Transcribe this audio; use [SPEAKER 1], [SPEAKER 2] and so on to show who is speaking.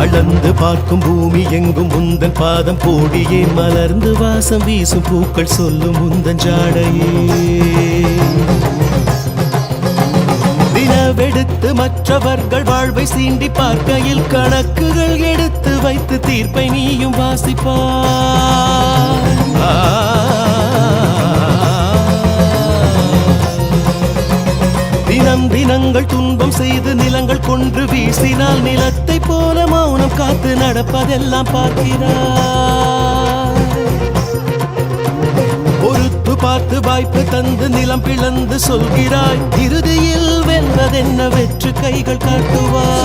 [SPEAKER 1] அளந்து பார்க்கும் பூமி எங்கும் முந்தன் பாதம் போடியே. மலர்ந்து வாசம் வீசும் பூக்கள் சொல்லும் முந்தன் ஜாடையே. நிலவெடுத்து மற்றவர்கள் வாழ்வை சீண்டி பார்க்கையில் கணக்குகள் எடுத்து வைத்து தீர்ப்பை நீயும் வாசிப்பாய் தினம் தினங்கள் துன்பம் செய்து நிலங்கள் கொன்று வீசினால் நிலத்தை போல காத்து நடப்பதெல்லாம் பார்க்கிறாய். பொறுத்து பார்த்து வாய்ப்பு தந்து நிலம் பிளந்து சொல்கிறாய். இறுதியில் வெல்வதென்ன வெற்று கைகள் காட்டுவார்